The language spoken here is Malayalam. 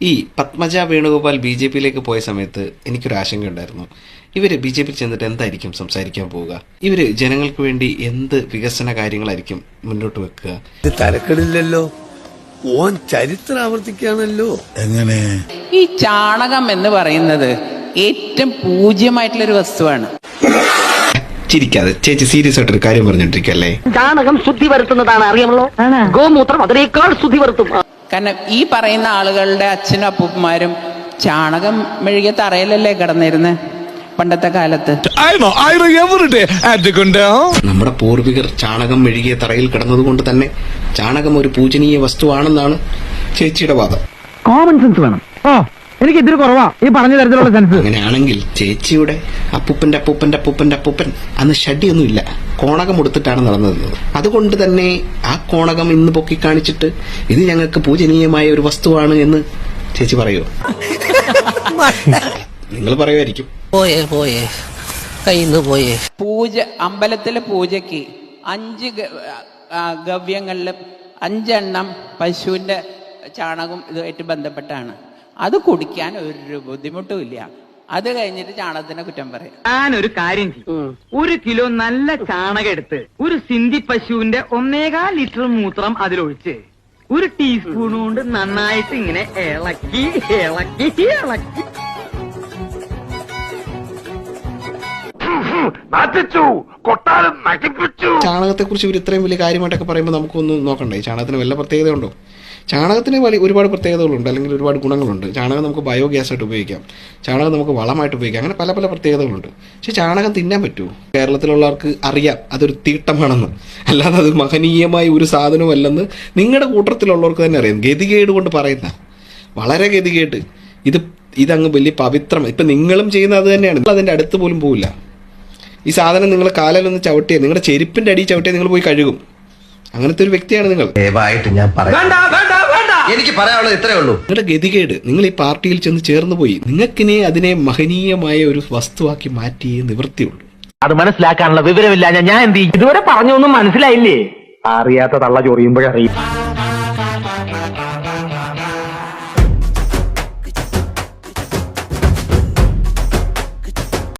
ഈ പത്മജ വേണുഗോപാൽ ബി ജെ പിയിലേക്ക് പോയ സമയത്ത് എനിക്കൊരു ആശങ്കയുണ്ടായിരുന്നു ഇവർ ബി ജെ പി ചെന്നിട്ട് എന്തായിരിക്കും സംസാരിക്കാൻ പോവുക? ഇവർ ജനങ്ങൾക്ക് വേണ്ടി എന്ത് വികസന കാര്യങ്ങളായിരിക്കും മുന്നോട്ട് വെക്കുക? തലക്കെടില്ലല്ലോ. തരക്കെടില്ലല്ലോ ഓൻ ചരിത്രം ആവർത്തിക്കുകയാണല്ലോ. എങ്ങനെ? ഈ ചാണകം എന്ന് പറയുന്നത് ഏറ്റവും പൂജ്യമായിട്ടുള്ള ഒരു വസ്തുവാണ്. ചിരിക്കാതെ ചേച്ചി സീരിയസ് ആയിട്ട് ഒരു കാര്യം പറഞ്ഞോണ്ടിരിക്കല്ലേ ചാണകം ശുദ്ധി വരുത്തുന്നതാണ്. അറിയാമല്ലോ? ഗോമൂത്രം അതിനേക്കാൾ ശുദ്ധി വരുത്തും. കാരണം ഈ പറയുന്ന ആളുകളുടെ അച്ഛനും അപ്പൂപ്പന്മാരും ചാണകം മെഴുകിയ തറയിലല്ലേ കിടന്നിരുന്നത് പണ്ടത്തെ കാലത്ത്? നമ്മുടെ പൂർവികർ ചാണകം മെഴുകിയ തറയിൽ കിടന്നതുകൊണ്ട് തന്നെ ചാണകം ഒരു പൂജനീയ വസ്തുവാണെന്നാണ് ചേച്ചിയുടെ വാദം. കോമൺ സെൻസ് വേണം. എനിക്ക് ഇതിൽ കുറവാ. ഈ പറഞ്ഞ തരത്തിലുള്ള സെൻസ് അങ്ങനെയാണെങ്കിൽ ചേച്ചിയുടെ അപ്പൂപ്പന്റെ അപ്പൂപ്പന്റെ അപ്പൂപ്പന്റെ അപ്പൂപ്പൻ അന്ന് ഷഡിയൊന്നും ഇല്ല കോണകം കൊടുത്തിട്ടാണ് നടന്നിരുന്നത് അതുകൊണ്ട് തന്നെ ആ കോണകം ഇന്ന് പൊക്കി കാണിച്ചിട്ട് ഇത് ഞങ്ങൾക്ക് പൂജനീയമായ ഒരു വസ്തുവാണ് എന്ന് ചേച്ചി പറയോ നിങ്ങൾ പറയുമായിരിക്കും. പോയേ പോയേ. കയ്യിന്ന് പോയേ. പൂജ അമ്പലത്തിലെ പൂജയ്ക്ക് അഞ്ച് ഗ- ആ, ഗവ്യങ്ങളിൽ അഞ്ചെണ്ണം പശുവിന്റെ ചാണകം ഇതുമായിട്ട് ബന്ധപ്പെട്ടാണ്. അത് കുടിക്കാൻ ഒരു ബുദ്ധിമുട്ടും ഇല്ല. അത് കഴിഞ്ഞിട്ട് ചാണകത്തിനെ കുറ്റം പറയും. ഒരു കാര്യം ചെയ്യും. ഒരു കിലോ നല്ല ചാണകം എടുത്ത് ഒരു സിന്ധി പശുവിന്റെ ഒന്നേകാൽ ലിറ്റർ മൂത്രം അതിലൊഴിച്ച് ഒരു ടീസ്പൂൺ കൊണ്ട് നന്നായിട്ട് ഇങ്ങനെ ഇളക്കി ഇളക്കി ഇളക്കി. ചാണകത്തെ കുറിച്ച് ഇവർ ഇത്രയും വലിയ കാര്യമായിട്ടൊക്കെ പറയുമ്പോൾ നമുക്കൊന്ന് നോക്കണ്ടേ? ചാണകത്തിന് വല്ല പ്രത്യേകത ഉണ്ടോ ചാണകത്തിന് വലിയ ഒരുപാട് പ്രത്യേകതകളുണ്ട് അല്ലെങ്കിൽ ഒരുപാട് ഗുണങ്ങളുണ്ട്. ചാണകം നമുക്ക് ബയോഗ്യാസ് ആയിട്ട് ഉപയോഗിക്കാം. ചാണകം നമുക്ക് വളമായിട്ട് ഉപയോഗിക്കാം. അങ്ങനെ പല പല പ്രത്യേകതകളുണ്ട്. പക്ഷേ ചാണകം തിന്നാൻ പറ്റുമോ കേരളത്തിലുള്ളവർക്ക് അറിയാം അതൊരു തീട്ടമാണെന്ന്. അല്ലാതെ അത് മഹനീയമായ ഒരു സാധനമല്ലെന്ന് നിങ്ങളുടെ കൂട്ടത്തിലുള്ളവർക്ക് തന്നെ അറിയാം. ഗതികേട് കൊണ്ട് പറയുന്ന. വളരെ ഗതികേട്ട് ഇത് ഇതങ്ങ് വലിയ പവിത്രം. ഇപ്പം നിങ്ങളും ചെയ്യുന്ന അത് തന്നെയാണ്. അതിന്റെ അടുത്ത് പോലും പോവില്ല. ഈ സാധനം നിങ്ങൾ കാലിലൊന്ന് ചവിട്ടിയ നിങ്ങളുടെ ചെരുപ്പിന്റെ അടി ചവിട്ടിയ നിങ്ങൾ പോയി കഴുകും. അങ്ങനത്തെ ഒരു വ്യക്തിയാണ് നിങ്ങൾ. ദയവായിട്ട് ഞാൻ പറയാം. എനിക്ക് പറയാനുള്ളത് ഇത്രേ ഉള്ളൂ. നിങ്ങളുടെ ഗതികേട് നിങ്ങൾ ഈ പാർട്ടിയിൽ ചെന്ന് ചേർന്നു പോയി. നിങ്ങൾക്കിനെ അതിനെ മഹനീയമായ ഒരു വസ്തുവാക്കി മാറ്റിയേ നിവൃത്തിയുള്ളൂ. അത് മനസ്സിലാക്കാനുള്ള വിവരമില്ല ഞാൻ എന്ത് ചെയ്യും? ഇതുവരെ പറഞ്ഞൊന്നും മനസ്സിലായില്ലേ? അറിയാത്ത തള്ള ചൊറിയുമ്പോഴറിയും.